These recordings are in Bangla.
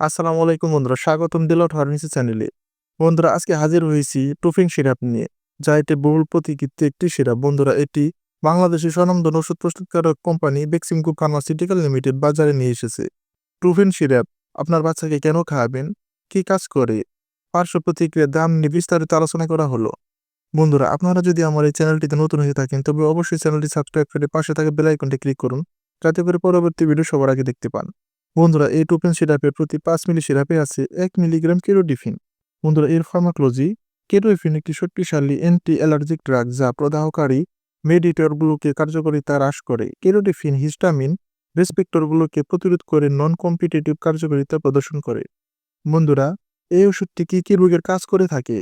আসসালামু আলাইকুম বন্ধুরা, স্বাগতম দিলট ফার্মেসি চ্যানেলে। বন্ধুরা, আজকে হাজির হয়েছি টুফিং সিরাপ নিয়ে, যা এটি বহুল প্রতীক্ষিত একটি সিরাপ। বন্ধুরা, এটি বাংলাদেশের স্বনামধন্য ওষুধ প্রস্তুতকারক কোম্পানি বেক্সিমকো ফার্মাসিউটিক্যাল লিমিটেড বাজারে নিয়ে এসেছে। ট্রুফিন সিরাপ, আপনার বাচ্চাকে কেন খাওয়াবেন, কি কাজ করে, পার্শ্ব প্রতিক্রিয়ার দাম নিয়ে বিস্তারিত আলোচনা করা হলো। বন্ধুরা, আপনারা যদি আমার এই চ্যানেলটিতে নতুন হয়ে থাকেন, তবে অবশ্যই চ্যানেলটি সাবস্ক্রাইব করে পাশে থাকা বেল আইকনটি ক্লিক করুন, যাতে করে পরবর্তী ভিডিও সবার আগে দেখতে পান। বন্ধুরা, এই টুপেন সিরাপের প্রতি পাঁচ মিলি সিরাপে আছে এক মিলিগ্রাম কেরোডিফিন। বন্ধুরা, এর ফার্মাকোলজি কেরোডিফিন একটি শক্তিশালী অ্যান্টি অ্যালার্জিক ড্রাগ যা প্রদাহকারী মেডিটরগুলোকে কার্যকারিতা হ্রাস করে। কেরোডিফিন হিস্টামিন রেসপেক্টরগুলোকে প্রতিরোধ করে নন কম্পিটিটিভ কার্যকারিতা প্রদর্শন করে। বন্ধুরা, এই ওষুধটি কি কি রোগের কাজ করে থাকে?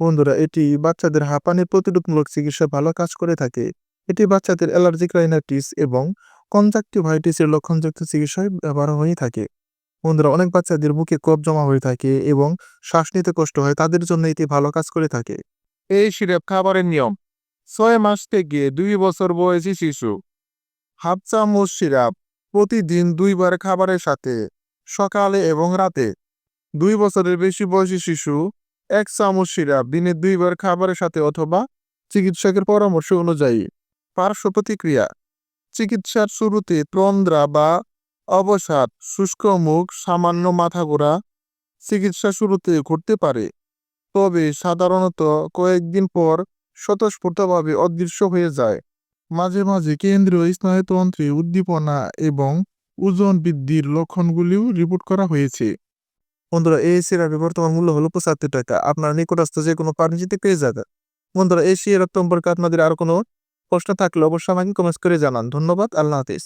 বন্ধুরা, এটি বাচ্চাদের হাঁপানির প্রতিরোধমূলক চিকিৎসা ভালো কাজ করে থাকে। এটি বাচ্চাদের অ্যালার্জিক রাইনাইটিস এবং কনজাক্টিভাইটিসের লক্ষণযুক্ত চিকিৎসায় ব্যবহার হয়ে থাকে। বন্ধুরা, অনেক বাচ্চাদের বুকে কফ জমা হয়ে থাকে এবং শ্বাস নিতে কষ্ট হয়, তাদের জন্য এটি ভালো কাজ করে থাকে। এই সিরাপ খাবারের নিয়ম, ছয় মাস থেকে দুই বছর বয়সী শিশু। হাফ চামচ সিরাপ প্রতিদিন দুইবার খাবারের সাথে, সকালে এবং রাতে। দুই বছরের বেশি বয়সী শিশু এক চামচ সিরাপ দিনে দুইবার খাবারের সাথে অথবা চিকিৎসকের পরামর্শ অনুযায়ী পার্শ্ব প্রতিক্রিয়া চিকিৎসার শুরুতে তন্দ্রা বা অবসাদ, শুষ্ক মুখ, সামান্য মাথা ঘোরা চিকিৎসা শুরুতে ঘটতে পারে। তবে সাধারণত কয়েকদিন পর স্বতঃস্ফূর্তভাবে অদৃশ্য হয়ে যায়। মাঝে মাঝে কেন্দ্রীয় স্নায়ুতন্ত্রে উদ্দীপনা এবং ওজন বৃদ্ধির লক্ষণগুলিও রিপোর্ট করা হয়েছে। বন্ধুরা, এই সিরাপের বর্তমান মূল্য হলো পঁচাত্তর টাকা। আপনার নিকটস্থ যে কোনো ফার্মেসিতে পেয়ে যাবেন। বন্ধুরা, এই সিরাপ সম্পর্কে আপনাদের আর কোনো প্রশ্ন থাকলে অবশ্যই আমাকে কমেন্টস করে জানান। ধন্যবাদ আল্লাহ হাফিজ।